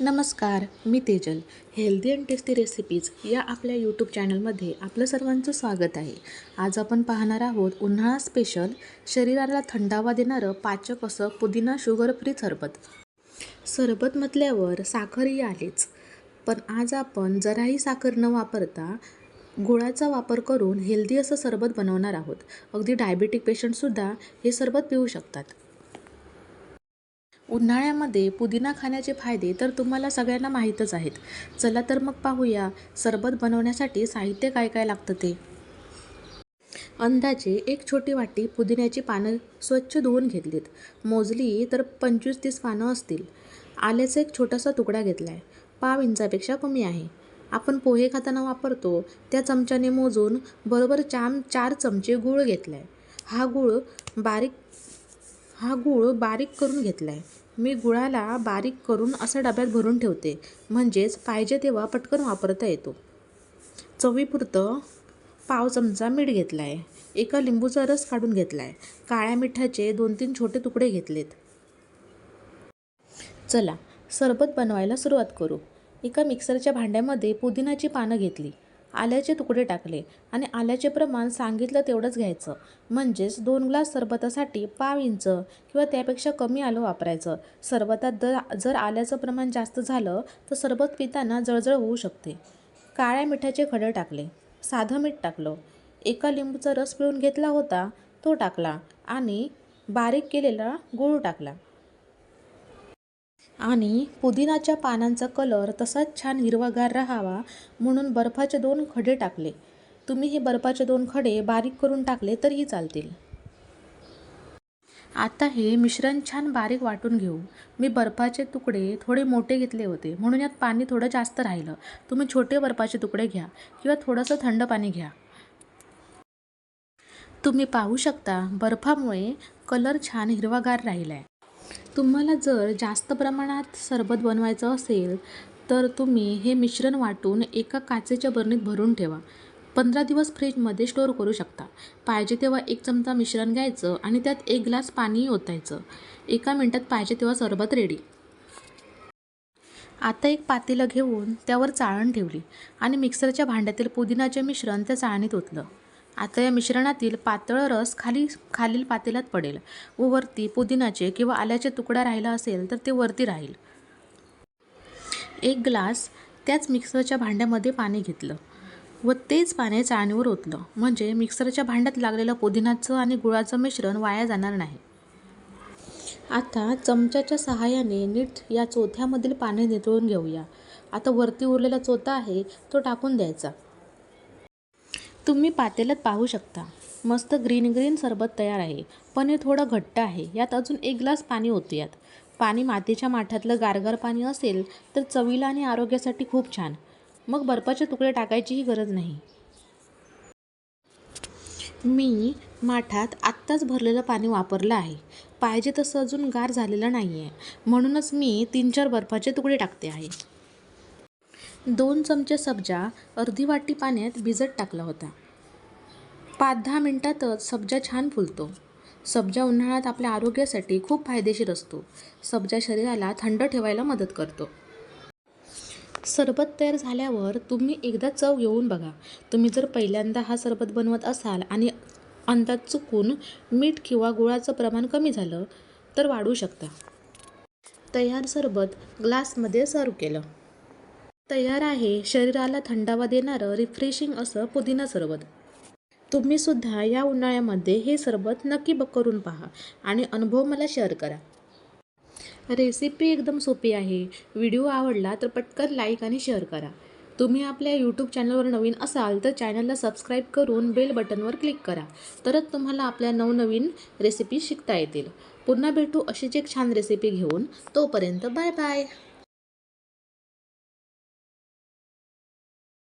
नमस्कार मी Tejal. Healthy and tasty recipes या आपल्या यूट्यूब चॅनलमध्ये आपलं सर्वांचं स्वागत आहे. आज आपण पाहणार आहोत उन्हाळा स्पेशल शरीराला थंडावा देणारं पाचक असं पुदिना शुगर फ्री सरबत. सरबत म्हटल्यावर साखरही आलीच. पण आज आपण जराही साखर न वापरता गुळाचा वापर करून हेल्दी असं सरबत बनवणार आहोत. अगदी डायबेटिक पेशंटसुद्धा हे सरबत पिऊ शकतात. उन्हाळ्यामध्ये पुदिना खाण्याचे फायदे तर तुम्हाला सगळ्यांना माहीतच आहेत. चला तर मग पाहूया सरबत बनवण्यासाठी साहित्य काय काय लागतं ते. अंदाजे एक छोटी वाटी पुदिन्याची पानं स्वच्छ धुवून घेतलीत. मोजली तर पंचवीस तीस पानं असतील. आल्याचा एक छोटासा तुकडा घेतला आहे पाव इंचापेक्षा कमी आहे. आपण पोहे खाताना वापरतो. त्या चमच्याने मोजून बरोबर चाम चार चमचे गूळ घेतला आहे हा गूळ बारीक हा गूळ बारीक करून घेतला आहे मी गुळाला बारीक करून असं डब्यात भरून ठेवते. म्हणजेच पाहिजे तेव्हा पटकन वापरता येतो. चवीपुरतं पाव चमचा मीठ घेतला आहे एका लिंबूचा रस काढून घेतला आहे काळ्या मिठाचे दोन तीन छोटे तुकडे घेतलेत. चला सरबत बनवायला सुरुवात करू. एका मिक्सरच्या भांड्यामध्ये पुदिनाची पानं घेतली. आल्याचे तुकडे टाकले आणि आल्याचे प्रमाण सांगितलं तेवढंच घ्यायचं. म्हणजेच दोन ग्लास सरबतासाठी पाव इंच किंवा त्यापेक्षा कमी आलं वापरायचं. सरबतात दर जर आल्याचं प्रमाण जास्त झालं तर सरबत पिताना जळजळ होऊ शकते. काळ्या मिठाचे खडे टाकले. साधं मीठ टाकलं. एका लिंबूचा रस पिळून घेतला होता तो टाकला आणि बारीक केलेला गूळ टाकला. आणि पुदिनाच्या पानांचा कलर तसाच छान हिरवागार राहावा म्हणून बर्फाचे दोन खडे टाकले. तुम्ही हे बर्फाचे दोन खडे बारीक करून टाकले तरीही चालतील. आता हे मिश्रण छान बारीक वाटून घेऊ. मी बर्फाचे तुकडे थोडे मोठे घेतले होते म्हणून यात पाणी थोडं जास्त राहिलं. तुम्ही छोटे बर्फाचे तुकडे घ्या किंवा थोडंसं थंड पाणी घ्या. तुम्ही पाहू शकता बर्फामुळे कलर छान हिरवागार राहिला आहे तुम्हाला जर जास्त प्रमाणात सरबत बनवायचं असेल तर तुम्ही हे मिश्रण वाटून एका काचेच्या बरणीत भरून ठेवा. पंधरा दिवस फ्रीजमध्ये स्टोअर करू शकता. पाहिजे तेव्हा एक चमचा मिश्रण घ्यायचं आणि त्यात एक ग्लास पाणी ओतायचं. एका मिनटात पाहिजे तेव्हा सरबत रेडी आता एक पातेलं घेऊन त्यावर चाळण ठेवली आणि मिक्सरच्या भांड्यातील पुदिनाचे मिश्रण त्या चाळणीत ओतलं. आता या मिश्रणातील पातळ रस खाली खालील पातेल्यात पडेल व वरती पुदिनाचे किंवा आल्याचे तुकडा राहिला असेल तर ते वरती राहील. एक ग्लास त्याच मिक्सरच्या भांड्यामध्ये पाणी घेतलं व तेच पाणी चाळणीवर ओतलं. म्हणजे मिक्सरच्या भांड्यात लागलेलं पुदिनाचं आणि गुळाचं मिश्रण वाया जाणार नाही. आता चमच्याच्या सहाय्याने नीट या चोथ्यामधील पाणी नितळून घेऊया. आता वरती उरलेला चोथा आहे तो टाकून द्यायचा. तुम्ही पातेल्यात पाहू शकता. मस्त ग्रीन ग्रीन सरबत तयार आहे. पण हे थोडं घट्ट आहे. यात अजून एक ग्लास पाणी ओतूयात. पाणी मातीच्या माठातलं गारगार पाणी असेल तर चवीला आणि आरोग्यासाठी खूप छान. मग बर्फाचे तुकडे टाकायचीही गरज नाही. मी माठात आत्ताच भरलेलं पाणी वापरलं आहे. पाहिजे तसं अजून गार झालेलं नाही आहे म्हणूनच मी तीन चार बर्फाचे तुकडे टाकते आहे. दोन चमचे सब्जा अर्धी वाटी पाण्यात भिजत टाकला होता. पाच दहा मिनटातच सब्जा छान फुलतो. सब्जा उन्हाळ्यात आपल्या आरोग्यासाठी खूप फायदेशीर असतो. सब्जा शरीराला थंड ठेवायला मदत करतो. सरबत तयार झाल्यावर तुम्ही एकदा चव घेऊन बघा. तुम्ही जर पहिल्यांदा हा सरबत बनवत असाल आणि अंदाज चुकून मीठ किंवा गुळाचं प्रमाण कमी झालं तर वाढू शकता. तयार सरबत ग्लासमध्ये सर्व केलं. तयार आहे शरीराला थंडावा देणारं रिफ्रेशिंग असं पुदिना सरबत. तुम्ही सुद्धा या उन्हाळ्यामध्ये हे सरबत नक्की ब करून पहा आणि अनुभव मला शेअर करा. रेसिपी एकदम सोपी आहे. व्हिडिओ आवडला तर पटकन लाईक आणि शेअर करा. तुम्ही आपल्या यूट्यूब चॅनलवर नवीन असाल तर चॅनलला सबस्क्राईब करून बेल बटनवर क्लिक करा. तरच तुम्हाला आपल्या नवनवीन रेसिपी शिकता येतील. पुन्हा भेटू अशीच एक छान रेसिपी घेऊन. तोपर्यंत बाय बाय